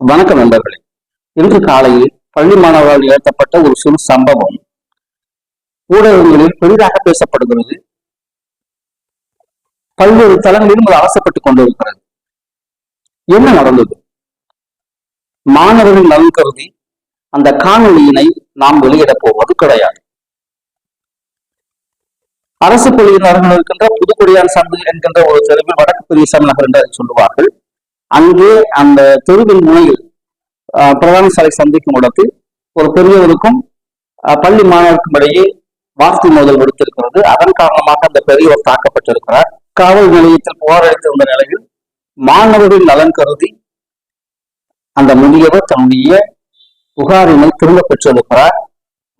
வணக்கம் நண்பர்களே. இன்று காலையில் பள்ளி மாணவர்கள் நிகழ்த்தப்பட்ட ஒரு சிறு சம்பவம். ஊடகங்களில் பெரிதாக பேசப்படுகிறது. பல்வேறு தளங்களிலும் அது அவசப்பட்டுக் கொண்டிருக்கிறது. என்ன நடந்தது? மாணவர்கள் நலன் கருதி அந்த காணொலியினை நாம் வெளியிடப் போவது கிடையாது. அரசு பள்ளியில் நடந்து இருக்கின்ற புதுக்குடியான் சந்து என்கின்ற ஒரு தெருவில் வடக்கு பெரியசாமி நகர் என்று சொல்லுவார்கள். அங்கே அந்த தெருவின் முனையில் பிரதான சாலை சந்திக்கும் இடத்தில் ஒரு பெரியவருக்கும் பள்ளி மாணவருக்கும் இடையே வார்த்தை மோதல் விடுத்திருக்கிறது. அதன் காரணமாக அந்த பெரியவர் தாக்கப்பட்டிருக்கிறார். காவல் நிலையத்தில் புகார் வந்த நிலையில் மாணவர்கள் நலன் கருதி அந்த முதியவர் தன்னுடைய புகாரினை திரும்ப பெற்றிருக்கிறார்.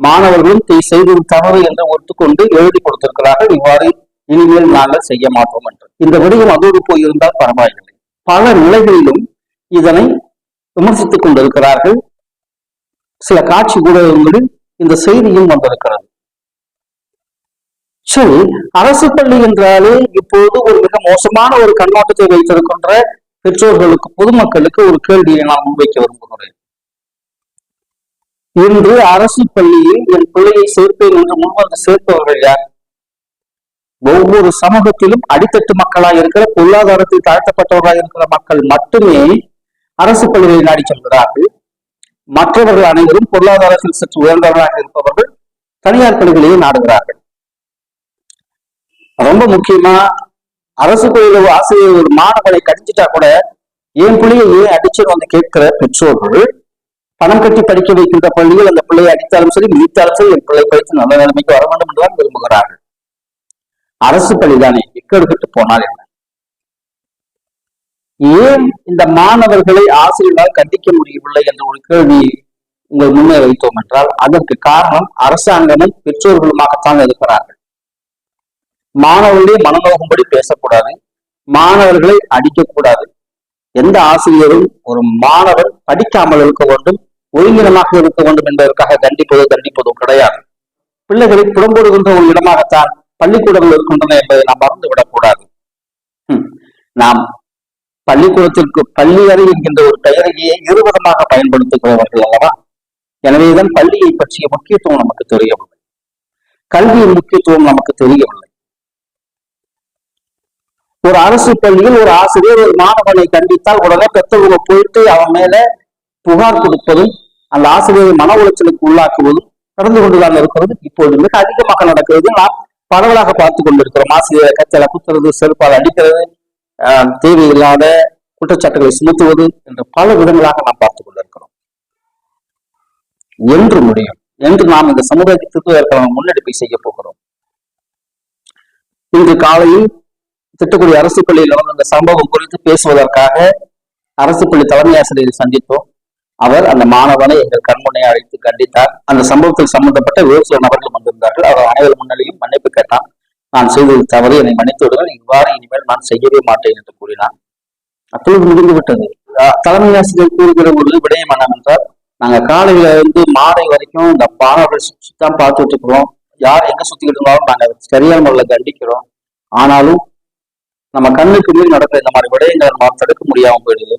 மாணவர்களும் தீ செய்தது தவறு என்று ஒத்துக்கொண்டு எழுதி கொடுத்திருக்கிறார்கள். இவ்வாறு இனிமேல் நாங்கள் செய்ய மாட்டோம் என்று. இந்த விடயம் அதோடு போயிருந்தால் பரவாயில்லை. பல நிலைகளிலும் இதனை விமர்சித்துக் கொண்டிருக்கிறார்கள். சில காட்சி ஊடகங்களில் இந்த செய்தியும் வந்திருக்கிறது. சரி அரசு பள்ளி என்றாலே இப்போது ஒரு மிக மோசமான ஒரு கண்ணோட்டத்தை வைத்திருக்கின்ற பெற்றோர்களுக்கு பொதுமக்களுக்கு ஒரு கேள்வியை நான் முன்வைக்க விரும்புகிறேன். இன்று அரசு பள்ளியில் என் பிள்ளையை சேர்ப்பேன் என்று முன்வந்து சேர்ப்பவர்கள் யார்? ஒவ்வொரு சமூகத்திலும் அடித்தட்டு மக்களாக இருக்கிற பொருளாதாரத்தில் தாழ்த்தப்பட்டவர்களாக இருக்கிற மக்கள் மட்டுமே அரசு பள்ளிகளை நாடி செல்கிறார்கள். மற்றவர்கள் அனைவரும் பொருளாதாரத்தில் சற்று உயர்ந்தவர்களாக இருப்பவர்கள் தனியார் பள்ளிகளையே நாடுகிறார்கள். ரொம்ப முக்கியமா அரசு பள்ளியில் ஒரு ஆசிரியர் ஒரு மாணவனை கடிஞ்சிட்டா கூட என் பிள்ளையை ஏன் அடிச்சுன்னு வந்து கேட்கிற பெற்றோர்கள் பணம் கட்டி படிக்க வைக்கின்ற பள்ளிகள் அந்த பிள்ளையை அடித்தாலும் சரி மிதித்தாலும் சரி என் பிள்ளை படித்து நல்ல நிலைமைக்கு வர வேண்டும் என்றுதான் விரும்புகிறார்கள். அரசு பள்ளிதானே? எக்கெடுத்துட்டு போனால் என்ன? ஏன் இந்த மாணவர்களை ஆசிரியர்களால் கண்டிக்க முடியவில்லை என்ற ஒரு கேள்வி உங்கள் முன்னே வைத்தோம் என்றால் அதற்கு காரணம் அரசாங்கமும் பெற்றோர்களுமாகத்தான் இருக்கிறார்கள். மாணவர்களே மனநோகும்படி பேசக்கூடாது மாணவர்களை அடிக்கக்கூடாது. எந்த ஆசிரியரும் ஒரு மாணவன் படிக்காமல் இருக்க வேண்டும் ஒழுங்கினமாக இருக்க வேண்டும் என்பதற்காக தண்டிப்பதோ தண்டிப்பதும் கிடையாது. பிள்ளைகளை புறம்படுகின்ற ஒரு இடமாகத்தான் பள்ளிக்கூடங்கள் இருக்கின்றன என்பதை நாம் மறந்து கூடாது நாம் பள்ளிக்கூடத்திற்கு பள்ளி அறை என்கின்ற ஒரு பெயரையே இருவிதமாக பயன்படுத்துகிறவர்கள் அல்லவா? எனவேதான் பள்ளியை பற்றிய முக்கியத்துவம் நமக்கு தெரியவில்லை. கல்வியின் முக்கியத்துவம் நமக்கு தெரியவில்லை. ஒரு அரசு பள்ளியில் ஒரு ஆசிரியர் ஒரு மாணவனை கண்டித்தால் உடனே பெற்றவங்க போயிட்டு அவன் மேல புகார் கொடுப்பதும் அந்த ஆசிரியரை மன உளைச்சலுக்கு உள்ளாக்குவதும் நடந்து கொண்டுதான் இருக்கிறது இப்போது மிக அதிகமாக நடக்கிறது நாம் பரவலாக பார்த்து கொண்டிருக்கிறோம். ஆசிரியரை கத்தலை குத்துறது செருப்பால் அடிக்கிறது தேவையில்லாத குற்றச்சாட்டுகளை சுமத்துவது என்று பல விதங்களாக நாம் பார்த்து கொண்டிருக்கிறோம். என்று முடியும். என்று நாம் இந்த சமுதாயத்திற்கு அதற்கான முன்னெடுப்பை செய்ய போகிறோம். இன்று காலையில் திட்டக்குடி அரசு பள்ளியில் நடந்த இந்த சம்பவம் குறித்து பேசுவதற்காக அரசு பள்ளி தலைமை ஆசிரியரை சந்தித்தோம். அவர் அந்த மாணவனை எங்கள் கண்முனை அழைத்து கண்டித்தார். அந்த சம்பவத்தில் சம்பந்தப்பட்ட வேறு சில நபர்கள் வந்திருந்தார்கள். அவர் அனைவர் முன்னிலையும் மன்னிப்பு கேட்டான் நான் செய்தது தவறு என்னை மன்னித்து விடுங்கள். இவ்வாறு இனிமேல் நான் செய்யவே மாட்டேன் என்று கூறினான் அப்பொழுது முடிந்து விட்டது தலைமை ஆசிரியர் கூறுகிற ஒரு விடயம் என்னவென்றால் நாங்க காலையில இருந்து மாலை வரைக்கும் இந்த மாணவர்கள் சுற்றி தான் பார்த்துட்டு இருக்கிறோம். யார் எங்க சுத்திக்கிட்டு இருந்தாலும் நாங்க சரியான முறையில் கண்டிக்கிறோம். ஆனாலும் நம்ம கண்ணுக்கு மீறி நடக்கிற இந்த மாதிரி விடயங்களை நம்ம தடுக்க முடியாம போயிடுது.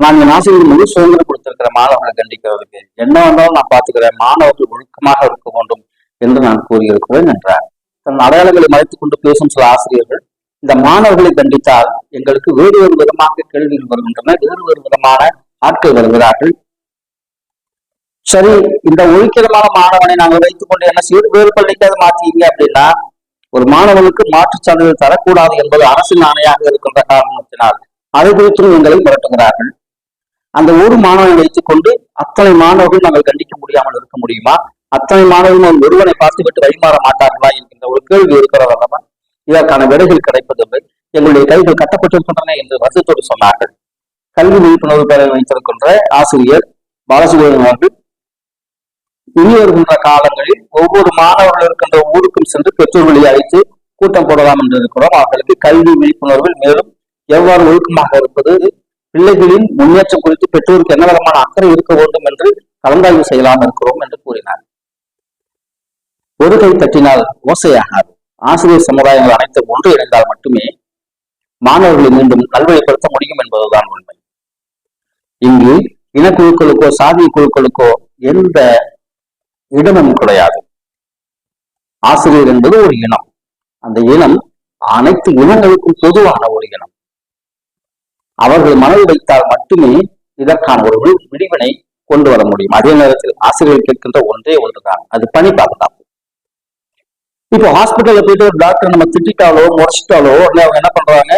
நான் என் ஆசிரியர் முழு சுதந்திரம் கொடுத்திருக்கிற மாணவர்களை கண்டிக்கிறதுக்கு என்ன வந்தாலும் நான் பார்த்துக்கிறேன். மாணவர்கள் ஒழுக்கமாக இருக்க வேண்டும் என்று நான் கூறியிருக்கிறேன் என்றார். தன் அடையாளங்களை மறைத்துக் கொண்டு பேசும் சில ஆசிரியர்கள் இந்த மாணவர்களை கண்டித்தால் எங்களுக்கு வேறு ஒரு விதமாக கேள்விகள் வருகின்றன வேறு ஒரு விதமான ஆட்கள் வருகிறார்கள். சரி இந்த ஒழுக்கிரமான மாணவனை நாங்கள் வைத்துக் கொண்டு என்ன செய்வது? வேறு பள்ளிக்கு அதை மாத்தீங்க அப்படின்னா ஒரு மாணவனுக்கு மாற்றுச் சான்றிதழ் தரக்கூடாது என்பது அரசின் ஆணையாக இருக்கின்ற காரணத்தினால் அதை குறித்தும் எங்களை மிரட்டுகிறார்கள். அந்த ஒரு மாணவனை வைத்துக் கொண்டு அத்தனை மாணவர்கள் நாங்கள் கண்டிக்க முடியாமல் இருக்க முடியுமா? அத்தனை மாணவர்கள் ஒருவனை பார்த்துவிட்டு வழிமாற மாட்டார்களா என்கின்ற ஒரு கேள்வி இருக்கிறது அல்லவா? இதற்கான விடைகள் கிடைப்பதில்லை. எங்களுடைய கைகள் கட்டப்பட்டிருக்கின்றன என்று வருத்தத்தோடு சொன்னார்கள். கல்வி விழிப்புணர்வு பேரவை வைத்திருக்கின்ற ஆசிரியர் பாலசுப்ரமணியம் அவர்கள் இனி வருகின்ற காலங்களில் ஒவ்வொரு மாணவர்கள் இருக்கின்ற ஊருக்கும் சென்று பெற்றோர்களை அழைத்து கூட்டம் போடலாம் என்று இருக்கிறோம். அவர்களுக்கு கல்வி விழிப்புணர்வில் மேலும் எவ்வாறு ஒழுக்கமாக இருப்பது பிள்ளைகளின் முன்னேற்றம் குறித்து பெற்றோருக்கு என்ன விதமான அக்கறை இருக்க வேண்டும் என்று கலந்தாய்வு செய்யலாம் இருக்கிறோம் என்று கூறினார். ஒரு கை தட்டினால் ஓசையாகாது. ஆசிரியர் சமுதாயங்கள் அனைத்தும் ஒன்று இணைந்தால் மட்டுமே மாணவர்களை மீண்டும் நல்வழிப்படுத்த முடியும் என்பதுதான் உண்மை. இங்கு இனக்குழுக்களுக்கோ சாதிய குழுக்களுக்கோ எந்த இடமும் கிடையாது. ஆசிரியர் என்பது ஒரு இனம். அந்த இனம் அனைத்து இனங்களுக்கும் பொதுவான ஒரு இனம். அவர்கள் மனதில் வைத்தால் மட்டுமே இதற்கான ஒரு விடிவினை கொண்டு வர முடியும். அதே நேரத்தில் ஆசிரியர்கள் கேட்கின்ற ஒன்றே ஒன்றுதான். அது பணி பாதுகாப்பு. இப்போ ஹாஸ்பிட்டல்ல போயிட்டு ஒரு டாக்டர் நம்ம திட்டாலோ முறைச்சிட்டாலோ உடனே அவங்க என்ன பண்றாங்க?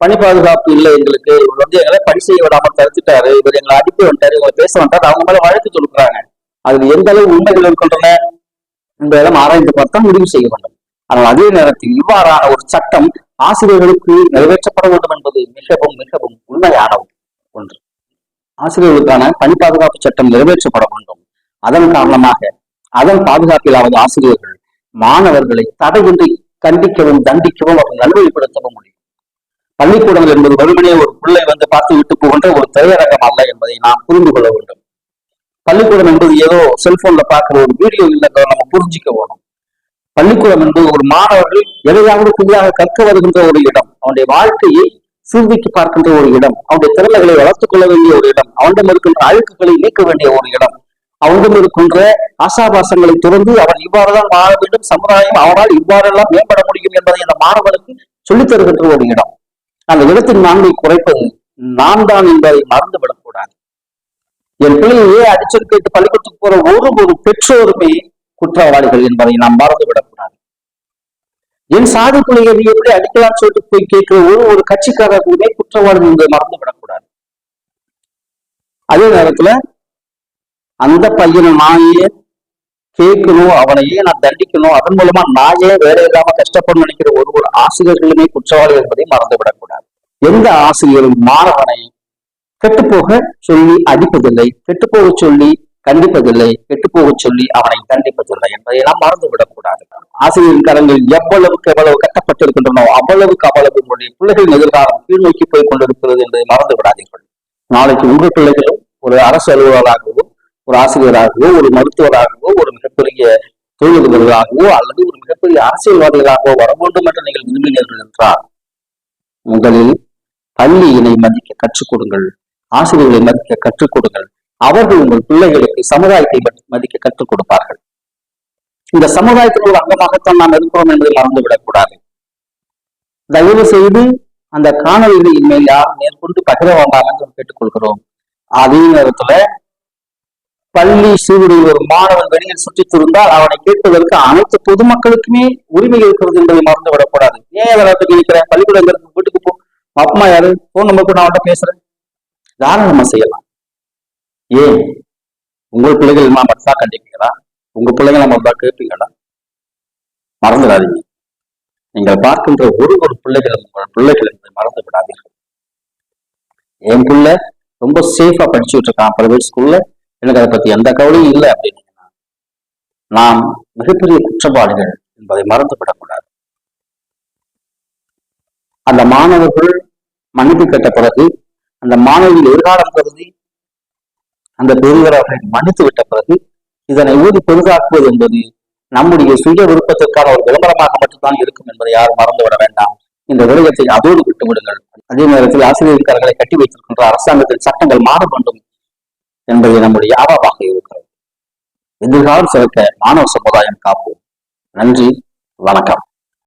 பணி பாதுகாப்பு இல்லை எங்களுக்கு. இவர் வந்து எங்களை பணி செய்ய விடாமல் தடுத்துட்டாரு. இவர் எங்களை அடிப்பு வந்துட்டாரு. இவங்க பேச வந்துட்டாரு அவங்க மேல வழக்கு தொடுக்கிறாங்க. அதுல எந்த அளவு உண்மைகள் இருக்கின்றன என்பதெல்லாம் ஆராய்ந்து பார்த்தா முடிவு செய்ய வேண்டும். ஆனால் அதே நேரத்தில் இவ்வாறான ஒரு சட்டம் ஆசிரியர்களுக்கு நிறைவேற்றப்பட வேண்டும் என்பது மிகவும் மிகவும் உண்மையான ஒன்று. ஆசிரியர்களுக்கான பணி பாதுகாப்பு சட்டம் நிறைவேற்றப்பட வேண்டும். அதன் காரணமாக அதன் பாதுகாப்பிலாவது ஆசிரியர்கள் மாணவர்களை தடையின்றி கண்டிக்கவும் தண்டிக்கவும் அவர்கள் நல்வழிப்படுத்தவும் முடியும். பள்ளிக்கூடங்கள் என்பது வறுமனே ஒரு பிள்ளை வந்து பார்த்து விட்டு போகின்ற ஒரு திரையரங்கம் அல்ல என்பதை நாம் புரிந்து கொள்ள வேண்டும். பள்ளிக்கூடம் என்பது ஏதோ செல்போன்ல பார்க்கிற ஒரு வீடியோ இல்லை நம்ம புரிஞ்சுக்க வேணும். பள்ளிக்கூடம் என்பது ஒரு மாணவர்கள் எதையாவது புதிதாக கற்க வருகின்ற ஒரு இடம் அவனுடைய வாழ்க்கையை சீர்திக்கு பார்க்கின்ற ஒரு இடம் அவனுடைய திறமைகளை வளர்த்துக் கொள்ள வேண்டிய ஒரு இடம் அவனிடம் இருக்கின்ற அழுக்குகளை நீக்க வேண்டிய ஒரு இடம் அவனிடம் இருக்கின்ற ஆசாபாசங்களை துறந்து அவன் இவ்வாறுதான் வாழ வேண்டும் சமுதாயம் அவனால் இவ்வாறெல்லாம் மேம்பட முடியும் என்பதை அந்த மாணவனுக்கு சொல்லித் தருகின்ற ஒரு இடம். அந்த இடத்தின் நான்கை குறைப்பது நான் தான் என்பதை மறந்துவிடக்கூடாது என் பிள்ளையை அடிச்சல் கேட்டு பள்ளிக்கூடத்துக்கு போற ஒரு ஒரு பெற்றோருமே குற்றவாளிகள் என்பதை நாம் மறந்து விடக்கூடாது என் சாதி எப்படி அடிக்கலாம்னு சொல்லிட்டு போய் கேட்கிற ஒரு ஒரு கட்சிக்காரர்களுமே குற்றவாளிகள் என்பதை மறந்து விடக்கூடாது அதே நேரத்துல அந்த பையனை நாயே கேட்கணும் அவனையே நான் தண்டிக்கணும் அதன் மூலமா நாயே வேலை இல்லாம கஷ்டப்படும் நினைக்கிற ஒரு ஒரு ஆசிரியர்களுமே குற்றவாளி என்பதை மறந்து விடக்கூடாது எந்த ஆசிரியரும் மாணவனை கெட்டுப்போக சொல்லி அடிப்பதில்லை கெட்டுப்போக சொல்லி கண்டிப்பதில்லை. கெட்டுப்போக சொல்லி அவனை தண்டிப்பதில்லை என்பதை நாம் மறந்து ஆசிரியரின் கரங்கள் எவ்வளவுக்கு எவ்வளவு கட்டப்பட்டிருக்கின்றனோ அவ்வளவுக்கு அவ்வளவு உங்களுடைய பிள்ளைகளின் எதிர்காலம் கீழ் நோக்கி போய் கொண்டிருக்கிறது என்பதை மறந்து விடாதீர்கள் நாளைக்கு உங்கள் பிள்ளைகளும் ஒரு அரசு அலுவலராகவோ ஒரு ஆசிரியராகவோ ஒரு மருத்துவராகவோ ஒரு மிகப்பெரிய தொழிலதிபர்களாகவோ அல்லது ஒரு மிகப்பெரிய அரசியல்வாதிகளாகவோ வர வேண்டும் என்று நீங்கள் விரும்பினீர்கள் என்றால் முதலில் பள்ளியினை மதிக்க கற்றுக் கொடுங்கள். ஆசிரியர்களை மதிக்க கற்றுக் கொடுங்கள். அவர்கள் உங்கள் பிள்ளைகளுக்கு சமுதாயத்தை மதிக்க கற்றுக் கொடுப்பார்கள். இந்த சமுதாயத்தின் ஒரு அங்கமாகத்தான் நாம் இருக்கிறோம் என்பதை மறந்துவிடக் கூடாது தயவு செய்து அந்த காணொலிகளை இனிமேல் யாரும் மேற்கொண்டு பகிர வேண்டாம் என்று கேட்டுக்கொள்கிறோம். அதே நேரத்துல பள்ளி சீருடைய ஒரு மாணவன் வெளியில் சுற்றித் திருந்தால் அவனை கேட்பதற்கு அனைத்து பொதுமக்களுக்குமே உரிமை இருக்கிறது என்பதை மறந்து விடக்கூடாது ஏன் அதற்கு கேட்கிறேன்? பள்ளிக்கூடம் வீட்டுக்கு போ. அப்பமா யாரு? போன் நம்பர் கூட அவன்கிட்ட பேசுறேன். தாராளமா செய்யலாம். ஏன்? உங்கள் பிள்ளைகள் எல்லாம் மட்டும்தான் கண்டிப்பீங்களா உங்க பிள்ளைகள் நம்ம தான் கேட்பீங்களா மறந்துடாதீங்க. நீங்கள் பார்க்கின்ற ஒரு ஒரு பிள்ளைகளும் உங்கள் பிள்ளைகள் என்பதை மறந்து விடாதீர்கள். என் பிள்ளை ரொம்ப சேஃபா படிச்சுட்டு இருக்கான் பிரைவேட் ஸ்கூல்ல எனக்கு அதை பத்தி எந்த கவலையும் இல்லை அப்படின்னீங்கன்னா நாம் மிகப்பெரிய குற்றவாளிகள் என்பதை மறந்து விடக்கூடாது. அந்த மாணவர்கள் மன்னிப்பு கேட்ட பிறகு அந்த மாணவியின் எதிர்காலம் கருதி அந்த பெரியவர் அவர்களை மன்னித்து விட்ட பிறகு இதனை ஊதி பெரிதாக்குவது என்பது நம்முடைய சுய விருப்பத்திற்கான ஒரு விளம்பரமாக மட்டும்தான் இருக்கும் என்பதை யாரும் மறந்துவிட வேண்டாம். இந்த விடயத்தை அதோடு விட்டு விடுங்கள். அதே நேரத்தில் ஆசிரியர்களை கட்டி வைத்திருக்கின்ற அரசாங்கத்தின் சட்டங்கள் மாற வேண்டும் என்பது நம்முடைய ஆபாவாக இருக்கிறது. எதிர்காலம் சிறக்க மாணவ சமுதாயம் காப்போம். நன்றி. வணக்கம்.